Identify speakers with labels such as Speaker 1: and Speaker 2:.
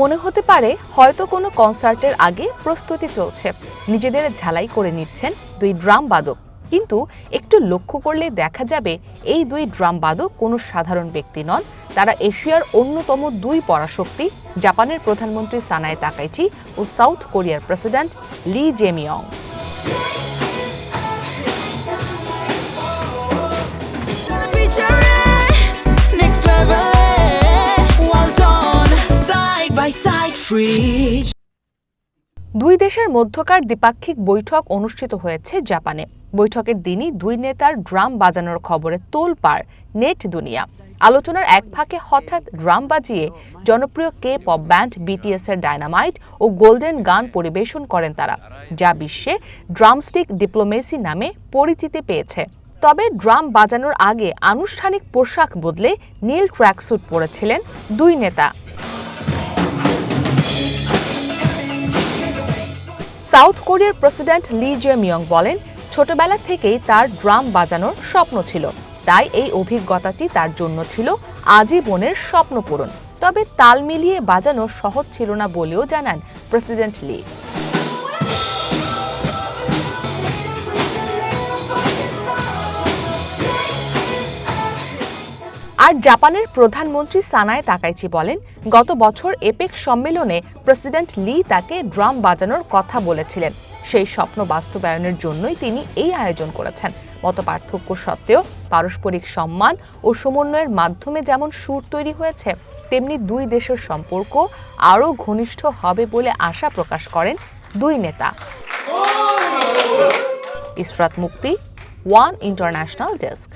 Speaker 1: মনে হতে পারে হয়তো কোনো কনসার্টের আগে প্রস্তুতি চলছে। নিজেদের ঝালাই করে নিচ্ছেন দুই ড্রাম বাদক। কিন্তু একটু লক্ষ্য করলে দেখা যাবে এই দুই ড্রাম বাদক কোনো সাধারণ ব্যক্তি নন। তারা এশিয়ার অন্যতম দুই পরাশক্তি, জাপানের প্রধানমন্ত্রী সানায় তাকাইচি ও সাউথ কোরিয়ার প্রেসিডেন্ট লি জেমিয়ং। দুই দেশের মধ্যকার দ্বিপাক্ষিক বৈঠক অনুষ্ঠিত হয়েছে জাপানে। বৈঠকের দিনই দুই নেতার ড্রাম বাজানোর খবরে তোল তোলপাড় নেট দুনিয়া। আলোচনার এক ফাঁকে হঠাৎ ড্রাম বাজিয়ে জনপ্রিয় কে পপ ব্যান্ড বিটিএস এর ডায়নামাইট ও গোল্ডেন গান পরিবেশন করেন তারা, যা বিশ্বে ড্রামস্টিক ডিপ্লোমেসি নামে পরিচিতি পেয়েছে। তবে ড্রাম বাজানোর আগে আনুষ্ঠানিক পোশাক বদলে নীল ট্র্যাকস্যুট পরেছিলেন দুই নেতা। সাউথ কোরিয়ার প্রেসিডেন্ট লি জে মিয়ং বলেন, ছোটবেলা থেকেই তার ড্রাম বাজানোর স্বপ্ন ছিল। তাই এই অভিজ্ঞতাটি তার জন্য ছিল আজীবনের স্বপ্ন পূরণ। তবে তাল মিলিয়ে বাজানো সহজ ছিল না বলেও জানান প্রেসিডেন্ট লি। আর জাপানের প্রধানমন্ত্রী সানায় তাকাইচি বলেন, গত বছর এপেক সম্মেলনে প্রেসিডেন্ট লি তাকে ড্রাম বাজানোর কথা বলেছিলেন। সেই স্বপ্ন বাস্তবায়নের জন্যই তিনি এই আয়োজন করেছেন। মত পার্থক্য সত্ত্বেও পারস্পরিক সম্মান ও সমন্বয়ের মাধ্যমে যেমন সুর তৈরি হয়েছে, তেমনি দুই দেশের সম্পর্ক আরও ঘনিষ্ঠ হবে বলে আশা প্রকাশ করেন দুই নেতা। ইসরাত মুক্তি, ওয়ান ইন্টারন্যাশনাল ডেস্ক।